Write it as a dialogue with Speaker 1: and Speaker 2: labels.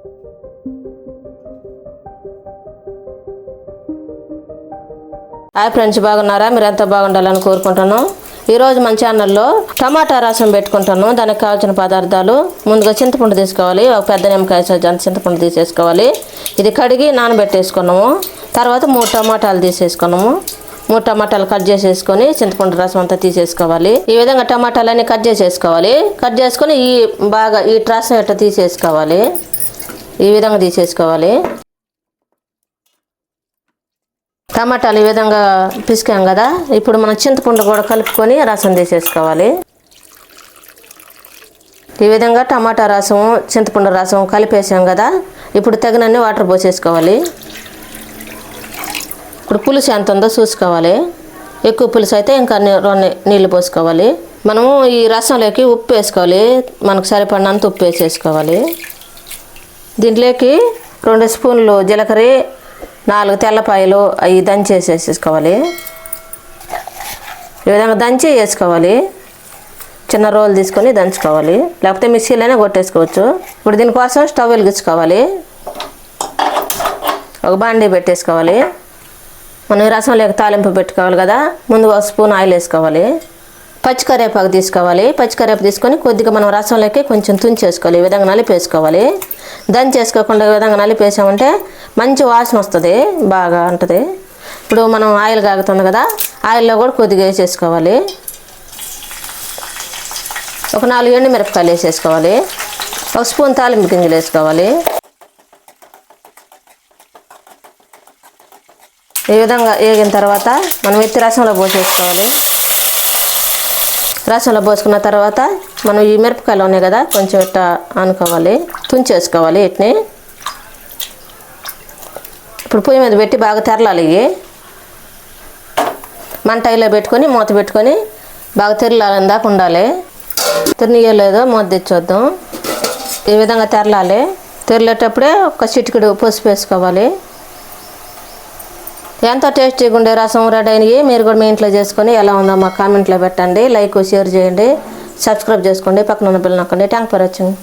Speaker 1: Hi friends బాగున్నారా? మీరు ఎంత బాగుండాలని కోరుకుంటాను ఈరోజు మన ఛానల్లో టమాటా రసం పెట్టుకుంటాను. దానికి కావాల్సిన పదార్థాలు ముందుగా చింతపండు తీసుకోవాలి. ఒక పెద్ద నిమ్మకాయ సైజు చింతపండు తీసేసుకోవాలి. ఇది కడిగి నానబెట్టేసుకున్నాము. తర్వాత మూడు టమాటాలు తీసేసుకున్నాము. మూడు టమాటాలు కట్ చేసేసుకొని చింతపండు రసం అంతా తీసేసుకోవాలి. ఈ విధంగా టమాటాలన్నీ కట్ చేసేసుకోవాలి. కట్ చేసుకొని ఈ బాగా ఈ రసం ఎట్లా తీసేసుకోవాలి. ఈ విధంగా తీసేసుకోవాలి. టమాటాలు ఈ విధంగా పిసికాం కదా. ఇప్పుడు మనం చింతపండు కూడా కలుపుకొని రసం తీసేసుకోవాలి. ఈ విధంగా టమాటా రసం చింతపండు రసం కలిపేసాం కదా. ఇప్పుడు తగినన్ని వాటర్ పోసేసుకోవాలి. ఇప్పుడు పులుసు ఎంత ఉందో చూసుకోవాలి. ఎక్కువ పులుసు అయితే ఇంకా నీళ్ళు పోసుకోవాలి. మనము ఈ రసంలోకి ఉప్పు వేసుకోవాలి. మనకు సరిపడినంత ఉప్పు వేసేసుకోవాలి. దీంట్లోకి రెండు స్పూన్లు జీలకర్ర నాలుగు తెల్లపాయలు అవి దంచి వేసేసుకోవాలి ఈ విధంగా దంచి వేసుకోవాలి చిన్న రోలు తీసుకొని దంచుకోవాలి. లేకపోతే మిక్సీలోనే కొట్టేసుకోవచ్చు. ఇప్పుడు దీనికోసం స్టవ్ వెలిగించుకోవాలి. ఒక బాండీ పెట్టేసుకోవాలి. మనం రసం లేక తాలింపు పెట్టుకోవాలి కదా. ముందు ఒక స్పూన్ ఆయిల్ వేసుకోవాలి. పచ్చికరేపాకు తీసుకోవాలి. పచ్చికరేపాకు తీసుకొని కొద్దిగా మనం రసంలోకి కొంచెం తుంచేసుకోవాలి ఈ విధంగా నలిపేసుకోవాలి. దంచేసుకోకుండా ఈ విధంగా నలిపేసామంటే మంచి వాసన వస్తుంది. బాగా ఉంటుంది. ఇప్పుడు మనం ఆయిల్ కాగుతుంది కదా ఆయిల్లో కూడా కొద్దిగా వేసేసుకోవాలి. ఒక నాలుగు ఎండు మిరపకాయలు వేసేసుకోవాలి. ఒక స్పూన్ తాలింపు గింజలు వేసుకోవాలి. ఈ విధంగా వేగిన తర్వాత మనం ఎత్తి రసంలో పోసేసుకోవాలి. రసంలో పోసుకున్న తర్వాత మనం ఈ మిరపకాయలు ఉన్నాయి కదా కొంచెం ఇట్లా అనుకోవాలి తుంచేసుకోవాలి వీటిని. ఇప్పుడు పొయ్యి మీద పెట్టి బాగా తెరలాలి ఇవి. మంట ఇలా పెట్టుకొని మూత పెట్టుకొని బాగా తెరలాలని దాకా ఉండాలి. తిరనియలేదో మూత తెచ్చొద్దాం. ఈ విధంగా తెరలాలి. తెరలేటప్పుడే ఒక చిటికెడు పసుపు వేసుకోవాలి. ఎంతో టేస్టీగా ఉండే రసం రెడీ అయినవి మీరు కూడా మీ ఇంట్లో చేసుకొని ఎలా ఉందో మా కామెంట్లో పెట్టండి లైక్ షేర్ చేయండి సబ్స్క్రైబ్ చేసుకోండి పక్కన ఉన్న పిల్లలు నొక్కండి. Thank for watching